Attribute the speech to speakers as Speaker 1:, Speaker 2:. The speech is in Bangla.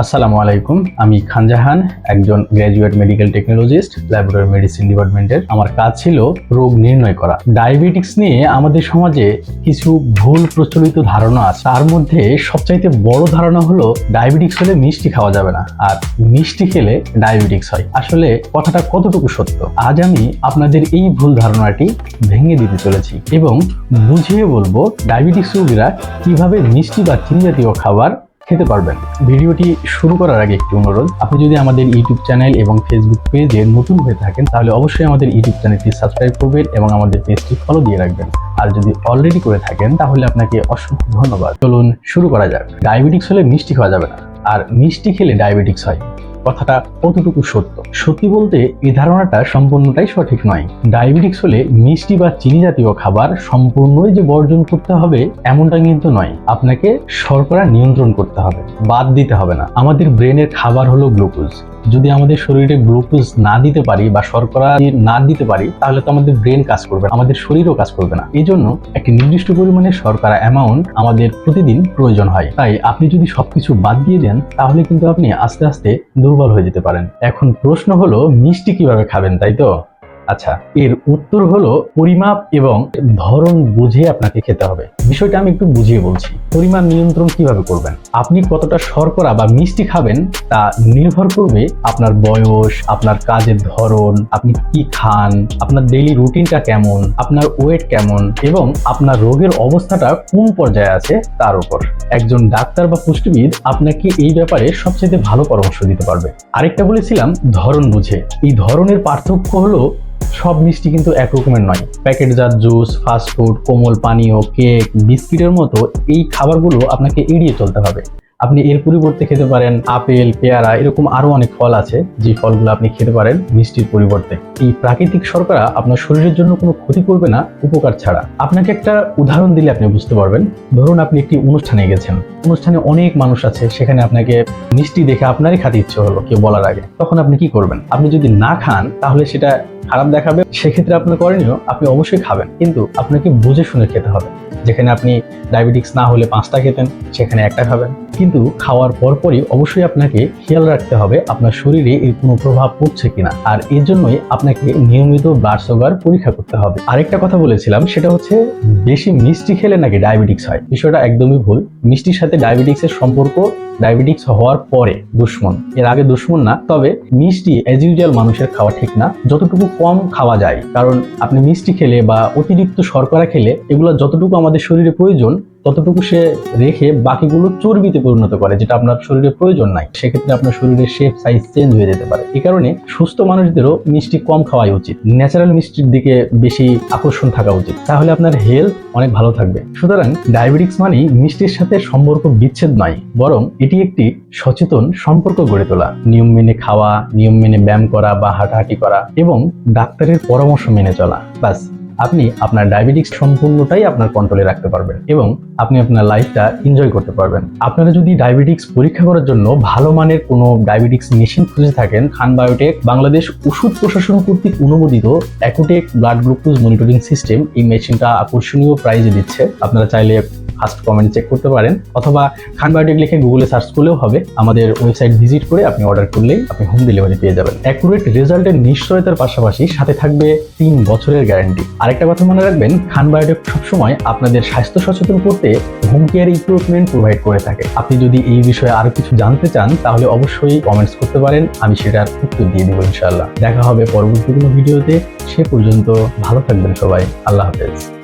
Speaker 1: আসসালামু আলাইকুম। আমি খানজাহান একজন graduate medical technologist laboratory medicine ডিপার্টমেন্টের আমার কাজ ছিল রোগ নির্ণয় করা। ডায়াবেটিক্স নিয়ে আমাদের সমাজে কিছু ভুল প্রচলিত ধারণা আছে। তার মধ্যে সবচাইতে বড় ধারণা হলো ডায়াবেটিক্স হলে মিষ্টি খাওয়া যাবে না। আর মিষ্টি খেলে ডায়াবেটিক্স হয়। আসলে কথাটা কতটুকু সত্য? আজ আমি আপনাদের এই ভুল ধারণাটি ভেঙে দিতে চলেছি এবং বুঝিয়ে বলব ডায়াবেটিক্স রোগীরা কীভাবে মিষ্টি বা চিনি জাতীয় খাবার খেতে পারবেন। ভিডিওটি শুরু করার আগে একটি অনুরোধ, আপনি যদি আমাদের ইউটিউব চ্যানেল এবং ফেসবুক পেজে নতুন হয়ে থাকেন, তাহলে অবশ্যই আমাদের ইউটিউব চ্যানেলটি সাবস্ক্রাইব করবেন এবং আমাদের পেজটি ফলো দিয়ে রাখবেন। আর যদি অলরেডি করে থাকেন, তাহলে আপনাকে অসংখ্য ধন্যবাদ। চলুন শুরু করা যাক। ডায়াবেটিক্স হলে মিষ্টি খাওয়া যাবে না। আর মিষ্টি খেলে ডায়াবেটিক্স হয়। কথাটা কতটুকু সত্য? সত্যি বলতে এই ধারণাটা সম্পূর্ণটাই সঠিক নয়। ডায়াবেটিক্স হলে মিষ্টি বা চিনি জাতীয় খাবার সম্পূর্ণই যে বর্জন করতে হবে এমনটা কিন্তু নয়। আপনাকে শর্করা নিয়ন্ত্রণ করতে হবে, বাদ দিতে হবে না। আমাদের ব্রেনের খাবার হলো গ্লুকোজ। যদি আমাদের শরীরে গ্লুকোজ না দিতে পারি বা শর্করা না দিতে পারি, তাহলে তো আমাদের ব্রেন কাজ করবে আমাদের শরীরও কাজ করবে না। এই জন্য একটি নির্দিষ্ট পরিমাণে শর্করা অ্যামাউন্ট আমাদের প্রতিদিন প্রয়োজন হয়। তাই আপনি যদি সবকিছু বাদ দিয়ে দেন, তাহলে কিন্তু আপনি আস্তে আস্তে দুর্বল হয়ে যেতে পারেন। এখন প্রশ্ন হলো, মিষ্টি কীভাবে খাবেন, তাই তো? আচ্ছা এর উত্তর হলো, পরিমাপ এবং ধরন বুঝে আপনাকে খেতে হবে। বিষয়টা আমি একটু বুঝিয়ে বলছি। পরিমাণ নিয়ন্ত্রণ কীভাবে করবেন? আপনি কতটা শর্করা বা মিষ্টি খাবেন তা নির্ভর করবে আপনার বয়স, আপনার কাজের ধরন, আপনি কি খান, আপনার ডেইলি রুটিনটা কেমন, আপনার ওয়েট কেমন এবং আপনার রোগের অবস্থাটা কোন পর্যায়ে আছে তার উপর। একজন ডাক্তার বা পুষ্টিবিদ আপনাকে এই ব্যাপারে সবচেয়ে ভালো পরামর্শ দিতে পারবে। আরেকটা বলেছিলাম ধরন বুঝে। এই ধরনের পার্থক্য হলো সব মিষ্টি কিন্তু এক রকমের নয়। প্যাকেটজাত জুস ফাস্টফুড কোমল পানীয় কেক বিস্কিটের মতো এই খাবারগুলো আপনাকে এড়িয়ে চলতে হবে। আপনি এর পরিবর্তে খেতে পারেন আপেল, পেয়ারা, এরকম আরও অনেক ফল আছে, যে ফলগুলো আপনি খেতে পারেন মিষ্টির পরিবর্তে। এই প্রাকৃতিক শর্করা আপনার শরীরের জন্য কোনো ক্ষতি করবে না, উপকার ছাড়া। আপনাকে একটা উদাহরণ দিলে আপনি বুঝতে পারবেন। ধরুন আপনি একটি অনুষ্ঠানে গেছেন। অনুষ্ঠানে অনেক মানুষ আছে, সেখানে আপনাকে মিষ্টি দেখে আপনারই খাতে ইচ্ছে হলো, কেউ বলার আগে। তখন আপনি কি করবেন? আপনি যদি না খান, তাহলে সেটা খারাপ দেখাবে। সেক্ষেত্রে আপনার করণীয়, আপনি অবশ্যই খাবেন। কিন্তু আপনাকে বুঝে শুনে খেতে হবে। যেখানে আপনি ডায়াবেটিক্স না হলে পাঁচটা খেতেন, সেখানে একটা খাবেন। কিন্তু খাওয়ার পরপরই অবশ্যই আপনাকে খেয়াল রাখতে হবে আপনার শরীরে এর কোনো প্রভাব পড়ছে কিনা। আর এর জন্যই আপনাকে নিয়মিত ব্লাড সুগার পরীক্ষা করতে হবে। আরেকটা কথা বলেছিলাম, সেটা হচ্ছে বেশি মিষ্টি খেলে নাকি ডায়াবেটিক্স হয়? বিষয়টা একদমই ভুল। মিষ্টির সাথে ডায়াবেটিক্সের সম্পর্ক ডায়াবেটিক্স হওয়ার পরে দুশ্মন। এর আগে দুশ্মন না, তবে মিষ্টি অ্যাজ ইউজুয়াল মানুষের খাওয়া ঠিক না। যতটুকু কম খাওয়া যায়, কারণ আপনি মিষ্টি খেলে বা অতিরিক্ত শর্করা খেলে এগুলো যতটুকু আমাদের শরীরে প্রয়োজন ততটুকু সে রেখে বাকিগুলো চর্বিতে পরিণত করে, যেটা আপনার শরীরে প্রয়োজন নাই। সেক্ষেত্রে আপনার শরীরের শেপ সাইজ চেঞ্জ হয়ে যেতে পারে। এই কারণে সুস্থ মানুষদেরও মিষ্টি কম খাওয়াই উচিত। ন্যাচারাল মিষ্টির দিকে বেশি আকর্ষণ থাকা উচিত। তাহলে আপনার হেলথ অনেক ভালো থাকবে। সুতরাং ডায়াবেটিক্স মানেই মিষ্টির সাথে সম্পর্ক বিচ্ছেদ নয়, বরং এটি একটি সচেতন সম্পর্ক গড়ে তোলা। নিয়ম মেনে খাওয়া, নিয়ম মেনে ব্যায়াম করা বা হাঁটাহাঁটি করা এবং ডাক্তারের পরামর্শ মেনে চলা। বাস আপনি আপনার ডায়াবেটিক্স সম্পূর্ণটাই আপনার কন্ট্রোলে রাখতে পারবেন এবং আপনি আপনার লাইফটা এনজয় করতে পারবেন। আপনারা যদি ডায়াবেটিক্স পরীক্ষা করার জন্য ভালো মানের কোনো ডায়াবেটিক্স মেশিন খুঁজে থাকেন, খান বায়োটেক বাংলাদেশ ওষুধ প্রশাসন কর্তৃক অনুমোদিত Accu-Chek blood glucose monitoring system এই মেশিনটা আকর্ষণীয় প্রাইজে দিচ্ছে। আপনারা চাইলে ফার্স্ট কমেন্ট চেক করতে পারেন, অথবা খান বায়োটেক লিখে গুগলে সার্চ করলেও হবে। আমাদের ওয়েবসাইট ভিজিট করে আপনি অর্ডার করলেই আপনি হোম ডেলিভারি পেয়ে যাবেন। অ্যাকুরেট রেজাল্টের নিশ্চয়তার পাশাপাশি সাথে থাকবে তিন বছরের গ্যারান্টি আরেকটা কথা মনে রাখবেন, খান বায়োটেক সবসময় আপনাদের স্বাস্থ্য সচেতন করতে হোম কেয়ার ইকুইপমেন্ট প্রোভাইড করে থাকে। আপনি যদি এই বিষয়ে আরও কিছু জানতে চান, তাহলে অবশ্যই কমেন্টস করতে পারেন, আমি সেটার উত্তর দিয়ে দিব ইনশাআল্লাহ। দেখা হবে পরবর্তী কোনো ভিডিওতে সে পর্যন্ত ভালো থাকবেন সবাই, আল্লাহ হাফেজ।